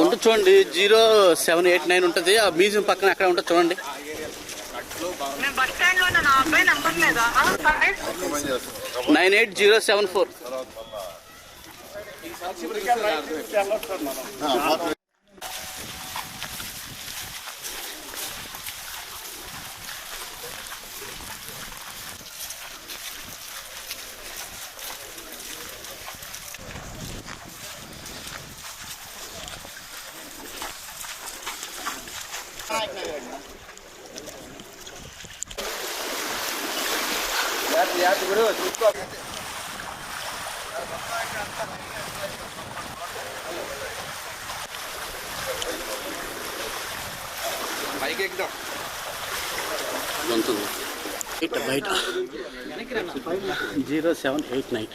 ఉంటుంది చూడండి zero seven eight nine ఉంటుంది. ఆ మ్యూజియం పక్కన అక్కడ ఉంటుంది చూడండి. Nine eight zero seven four. ఉంటుంది బయట బయట జీరో సెవెన్ ఎయిట్ నైన్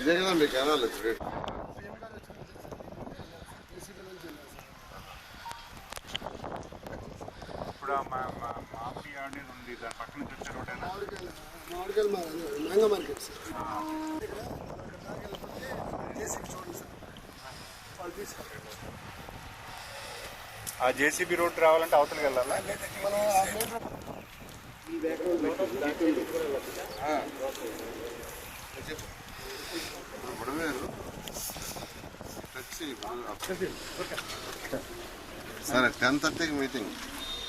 ఇదే కదా మీ కెనాల్ ఇప్పుడు అనేది ఉంది. దాని పక్కన వచ్చే మామిడికాయలు మార్కెట్ సార్. ఆ జేసీబీ రోడ్ రావాలంటే అవతలకి వెళ్ళాలా? సరే టెన్ థర్టీకి మీటింగ్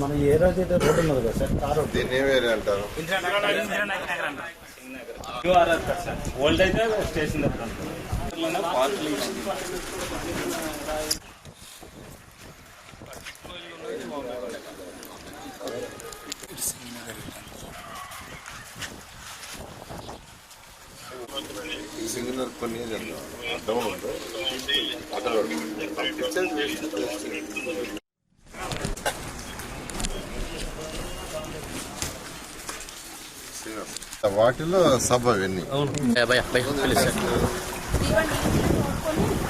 మన ఏ రోజు అయితే రోడ్డు ఉన్నది కదా సార్ ఆ రోడ్డు. దీన్ని ఏం అంటారు? ఓల్డ్ అయితే స్టేషన్ దగ్గర కొన్ని ఏరియాలు అడ్డం ఉంది? అడ్డం వాటిలో సబ్ అవన్నీ భయ భయ ప్లీజ్ సార్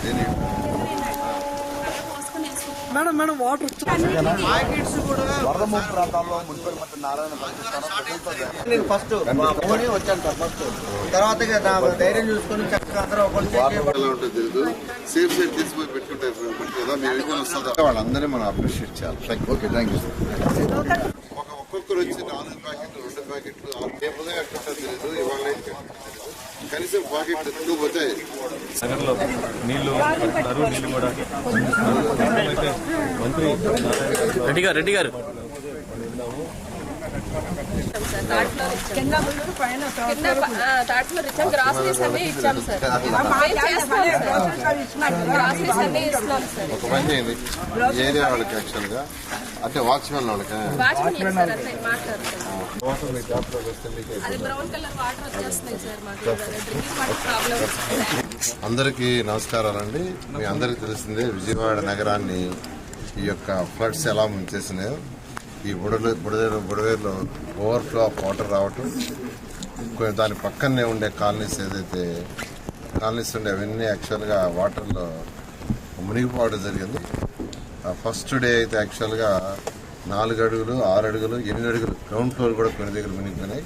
దీని మేడం మేడం వాటర్ వరద ముంపు ప్రాంతాల్లో మున్సిపల్ మంత్రి నారాయణ నేను ఫస్ట్ ఫోన్ వచ్చాను సార్ ఫస్ట్. తర్వాత ధైర్యం చూసుకొని చక్కగా అందరూ ఒకటి ఎలా ఉంటుందో తెలియదు సేఫ్ సైడ్ తీసుకుపోయి పెట్టుకుంటే వాళ్ళందరినీ మనం అప్రిషియేట్ చేయాలి. ఓకే థ్యాంక్ యూ ఒక ఒక్కొక్కరు వచ్చి నాలుగు ప్యాకెట్లు రెండు ప్యాకెట్లు ఏ ఉదయం ఎక్కడ తెలియదు ఇవాళ. కనీసం ప్యాకెట్ ఎక్కువ పోతాయి నగరంలో నీళ్ళు పడుతున్నారు నీళ్ళు కూడా మంత్రి రెడ్డి గారు రెడ్డి గారు. దాంట్లో గ్రాసరీస్ అన్ని ఇచ్చాం సార్ గ్రాసరీస్ అన్ని ఇస్తున్నాం సార్ ఒక పని చేయండి. ఏరియా వాళ్ళకి యాక్చువల్గా? అంటే వాచ్మెన్ వాళ్ళకి వాచ్మెన్ సార్ అది బ్రౌన్ కలర్ వాటర్ వచ్చేస్తున్నాయి సార్ మాకు డ్రింకింగ్ వాటర్ ప్రాబ్లమ్ అందరికీ నమస్కారాలండి. మీ అందరికీ తెలిసిందే విజయవాడ నగరాన్ని ఈ యొక్క ఫ్లడ్స్ ఎలా ముంచేసినాయో. ఈ బుడలు బుడదేరు బుడవేరులో ఓవర్ఫ్లో ఆఫ్ వాటర్ రావటం కొంచెం దాని పక్కనే ఉండే కాలనీస్ ఏదైతే కాలనీస్ ఉండే అవన్నీ యాక్చువల్గా వాటర్లో మునిగిపోవడం జరిగింది. ఫస్ట్ డే అయితే యాక్చువల్గా నాలుగు అడుగులు ఆరు అడుగులు ఎనిమిది అడుగులు గ్రౌండ్ ఫ్లోర్ కూడా కొన్ని దగ్గర మునిగిపోయినాయి.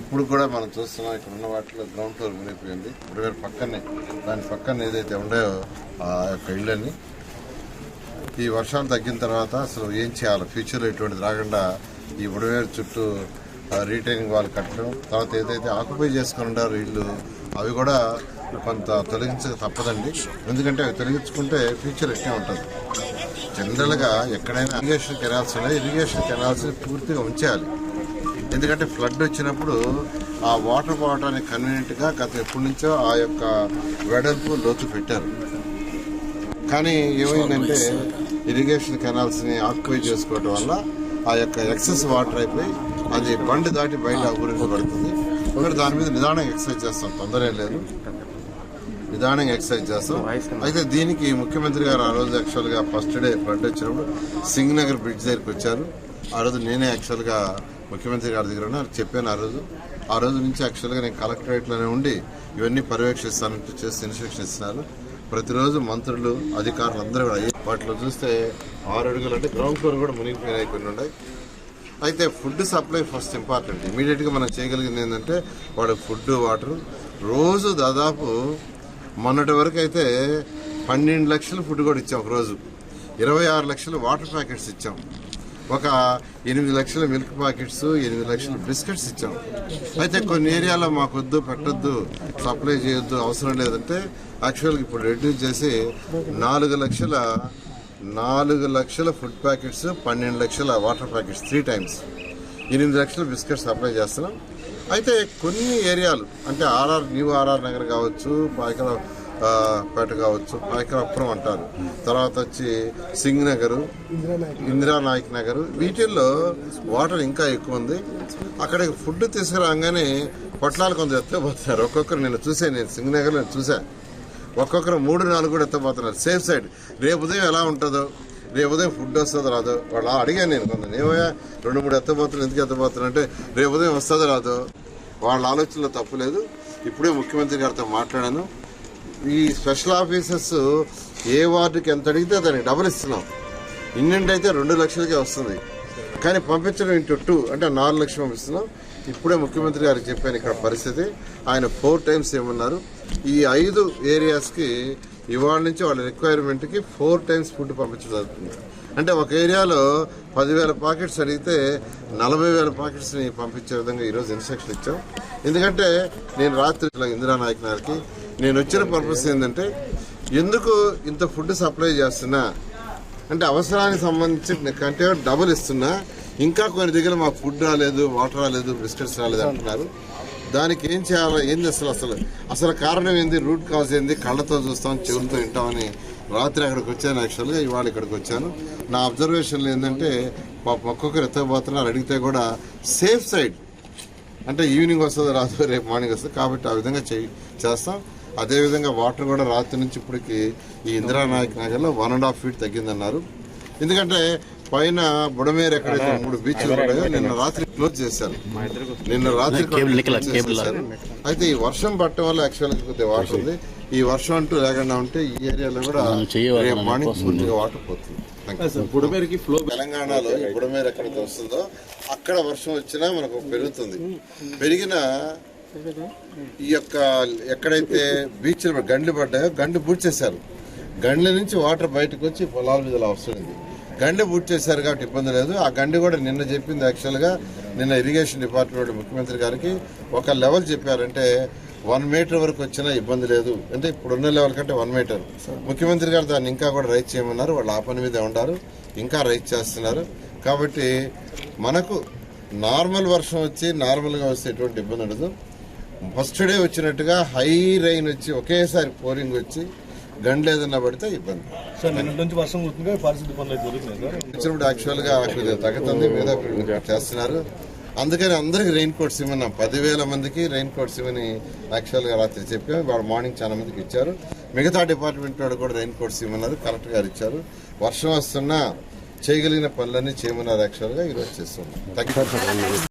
ఇప్పుడు కూడా మనం చూస్తున్నాం ఇక్కడ ఉన్న వాటిలో గ్రౌండ్ ఫ్లోర్ మునిగిపోయింది. బుడవేరు పక్కనే దాని పక్కన ఏదైతే ఉన్నాయో ఆ యొక్క ఇళ్ళని ఈ వర్షాలు తగ్గిన తర్వాత అసలు ఏం చేయాలి? ఫ్యూచర్లో ఇటువంటిది రాకుండా ఈ ఉడవేరు చుట్టూ రీటైనింగ్ వాళ్ళు కట్టడం తర్వాత ఏదైతే ఆక్యుపై చేసుకుని ఉండారో ఇల్లు అవి కూడా కొంత తొలగించక తప్పదండి. ఎందుకంటే అవి తొలగించుకుంటే ఫ్యూచర్ ఎట్టే ఉంటుంది? జనరల్గా ఎక్కడైనా ఇరిగేషన్ కెనాల్స్ ఉన్నాయి. ఇరిగేషన్ కెనాల్స్ పూర్తిగా ఉంచాలి. ఎందుకంటే ఫ్లడ్ వచ్చినప్పుడు ఆ వాటర్ పోవడానికి కన్వీనియంట్గా గత ఎప్పటి నుంచో ఆ యొక్క వెడల్పు లోతు పెట్టారు. కానీ ఏమైందంటే ఇరిగేషన్ కెనాల్స్ని ఆక్యుపై చేసుకోవడం వల్ల ఆ యొక్క ఎక్సెస్ వాటర్ అయిపోయి అది బండి దాటి బయట గురించి పడుతుంది. ఒకటి దాని మీద నిదానంగా ఎక్సర్సైజ్ చేస్తాం. తొందర లేదు. నిదానంగా ఎక్సర్సైజ్ చేస్తాం. అయితే దీనికి ముఖ్యమంత్రి గారు ఆ రోజు యాక్చువల్గా ఫస్ట్ డే ఫ్లడ్ వచ్చినప్పుడు సింగ్ నగర్ బ్రిడ్జ్ దగ్గరికి వచ్చారు. ఆ రోజు నేనే యాక్చువల్గా ముఖ్యమంత్రి గారి దగ్గర ఉన్నా చెప్పాను ఆ రోజు. ఆ రోజు నుంచి యాక్చువల్గా నేను కలెక్టరేట్లోనే ఉండి ఇవన్నీ పర్యవేక్షిస్తానంటూ చేసి ఇన్స్ట్రక్షన్ ఇస్తున్నారు. ప్రతిరోజు మంత్రులు అధికారులు అందరూ కూడా అయ్యే- వాటిలో చూస్తే ఆరు అడుగులు అంటే గ్రౌండ్ ఫ్లోర్ కూడా మునిగిపోయినాయి కొన్ని ఉన్నాయి. అయితే ఫుడ్ సప్లై ఫస్ట్ ఇంపార్టెంట్ ఇమీడియట్గా మనం చేయగలిగింది ఏంటంటే వాడు ఫుడ్ వాటర్ రోజు దాదాపు మొన్నటి వరకు అయితే పన్నెండు లక్షలు ఫుడ్ కూడా ఇచ్చాం ఒక రోజు ఇరవై ఆరు లక్షలు వాటర్ ప్యాకెట్స్ ఇచ్చాం. ఒక ఎనిమిది లక్షల మిల్క్ ప్యాకెట్స్ ఎనిమిది లక్షల బిస్కెట్స్ ఇచ్చాం. అయితే కొన్ని ఏరియాలో మాకొద్దు పెట్టొద్దు సప్లై చేయొద్దు అవసరం లేదంటే యాక్చువల్గా ఇప్పుడు రెడ్యూస్ చేసి నాలుగు లక్షల నాలుగు లక్షల ఫుడ్ ప్యాకెట్స్ పన్నెండు లక్షల వాటర్ ప్యాకెట్స్ త్రీ టైమ్స్ ఎనిమిది లక్షల బిస్కెట్స్ సప్లై చేస్తున్నాం. అయితే కొన్ని ఏరియాలు అంటే ఆర్ఆర్ న్యూ ఆర్ఆర్ నగర్ కావచ్చు పాయకర పేట కావచ్చు నాయకనపురం అంటారు. తర్వాత వచ్చి సింగ్ నగరు ఇందిరా నాయక్ నగర్. వీటిల్లో వాటర్ ఇంకా ఎక్కువ ఉంది. అక్కడ ఫుడ్ తీసుకురాగానే పొట్లాలు కొంత ఎత్తపోతున్నారు ఒక్కొక్కరు నేను చూసాను నేను సింగ్ నగర్ నేను చూసాను ఒక్కొక్కరు మూడు నాలుగు కూడా ఎత్తపోతున్నారు సేఫ్ సైడ్. రేపు ఉదయం ఎలా ఉంటుందో రేపు ఉదయం ఫుడ్ వస్తుందో రాదో వాళ్ళు అడిగాను నేను కొంత ఏమయ్యా రెండు మూడు ఎత్తపోతున్నారు ఎందుకు ఎత్తపోతున్నారు అంటే రేపు ఉదయం వస్తుందో రాదో. వాళ్ళ ఆలోచనలో తప్పులేదు ఇప్పుడే ముఖ్యమంత్రి గారితో మాట్లాడాను. ఈ స్పెషల్ ఆఫీసర్స్ ఏ వార్డుకి ఎంత అడిగితే దానికి డబుల్ ఇస్తున్నాం. ఇన్నింటి అయితే రెండు లక్షలకే వస్తుంది. కానీ పంపించడం ఇంటూ టూ అంటే నాలుగు లక్షలు పంపిస్తున్నాం. ఇప్పుడే ముఖ్యమంత్రి గారికి చెప్పాను ఇక్కడ పరిస్థితి. ఆయన ఫోర్ టైమ్స్ ఏమన్నారు? ఈ ఐదు ఏరియాస్కి ఇవాళ నుంచి వాళ్ళ రిక్వైర్మెంట్కి ఫోర్ టైమ్స్ ఫుడ్ పంపించడం జరుగుతుంది. అంటే ఒక ఏరియాలో పదివేల పాకెట్స్ అడిగితే నలభై వేల పాకెట్స్ని పంపించే విధంగా ఈరోజు ఇన్స్ట్రక్షన్ ఇచ్చాం. ఎందుకంటే నేను రాత్రి ఇలా ఇందిరానాయక్ గారికి నేను వచ్చిన పర్పస్ ఏంటంటే ఎందుకు ఇంత ఫుడ్ సప్లై చేస్తున్నా? అంటే అవసరానికి సంబంధించి కంటే డబుల్ ఇస్తున్నా. ఇంకా కొన్ని దగ్గర మాకు ఫుడ్ రాలేదు వాటర్ రాలేదు బిస్కెట్స్ రాలేదు అంటున్నారు. దానికి ఏం చేయాలో? ఏంది అసలు అసలు? అసలు కారణం ఏంది? రూట్ కాజ్ ఏంది? కళ్ళతో చూస్తాం చెవులతో వింటామని రాత్రి అక్కడికి వచ్చాను యాక్చువల్గా ఇవాళ ఇక్కడికి వచ్చాను. నా అబ్జర్వేషన్లు ఏంటంటే పాపం ఒక్కొక్కరు ఎత్తకపోతున్నారు అడిగితే కూడా సేఫ్ సైడ్ అంటే ఈవినింగ్ వస్తుంది రాదు రేపు మార్నింగ్ వస్తుంది. కాబట్టి ఆ విధంగా చేస్తాం. అదేవిధంగా వాటర్ కూడా రాత్రి నుంచి ఇప్పటికి ఈ ఇందిరానాయక్ నగర్లో వన్ అండ్ హాఫ్ ఫీట్ తగ్గిందన్నారు. ఎందుకంటే పైన బుడమేరు ఎక్కడైతే మూడు బీచ్లు ఉన్నాయో నిన్న రాత్రి క్లోజ్ చేశారు. నిన్న రాత్రి. అయితే ఈ వర్షం పట్టడం వల్ల యాక్చువల్గా కొద్దిగా వాటర్ ఉంది. ఈ వర్షం అంటూ లేకుండా ఉంటే ఈ ఏరియాలో కూడా మనం చేయవలసిన రేపు మార్నింగ్ పూర్తిగా వాటర్ పోతుంది. బుడమేరికి ఫ్లో తెలంగాణలో ఈ బుడమేరు ఎక్కడికి వస్తుందో అక్కడ వర్షం వచ్చినా మనకు పెరుగుతుంది. పెరిగిన ఈ యొక్క ఎక్కడైతే బీచ్ గండ్లు పడ్డాయో గండ్లు పూడ్చేశారు. గండ్ల నుంచి వాటర్ బయటకు వచ్చి పొలాల మీద ఇలా వస్తుంది గండి బూట్ చేశారు కాబట్టి ఇబ్బంది లేదు. ఆ గండి కూడా నిన్న చెప్పింది యాక్చువల్గా నిన్న ఇరిగేషన్ డిపార్ట్మెంట్ ముఖ్యమంత్రి గారికి ఒక లెవెల్ చెప్పారంటే వన్ మీటర్ వరకు వచ్చినా ఇబ్బంది లేదు. అంటే ఇప్పుడున్న లెవెల్ కంటే వన్ మీటర్ ముఖ్యమంత్రి గారు దాన్ని ఇంకా కూడా రైట్ చేయమన్నారు. వాళ్ళు ఆ పని మీదే ఉన్నారు ఇంకా రైట్ చేస్తున్నారు. కాబట్టి మనకు నార్మల్ వర్షం వచ్చి నార్మల్గా వస్తే ఎటువంటి ఇబ్బంది ఉండదు. ఫస్ట్ డే వచ్చినట్టుగా హై రైన్ వచ్చి ఒకేసారి పోరింగ్ వచ్చి గండ్లు ఏదన్నా పడితే ఇబ్బంది. వచ్చినప్పుడు యాక్చువల్గా కొద్దిగా తగ్గుతుంది మీద చేస్తున్నారు. అందుకని అందరికి రెయిన్ కోట్స్ ఇవ్వన్నాం పదివేల మందికి రెయిన్ కోట్స్ ఇవ్వని యాక్చువల్గా రాత్రి చెప్పాం. వాళ్ళు మార్నింగ్ చాలా మందికి ఇచ్చారు. మిగతా డిపార్ట్మెంట్ వాళ్ళు కూడా రెయిన్ కోట్స్ ఇవ్వమన్నారు. కరెక్ట్గా ఇచ్చారు. వర్షం వస్తున్నా చేయగలిగిన పనులన్నీ చేయమన్నారు యాక్చువల్గా. ఈరోజు చేస్తున్నాం. తగ్గి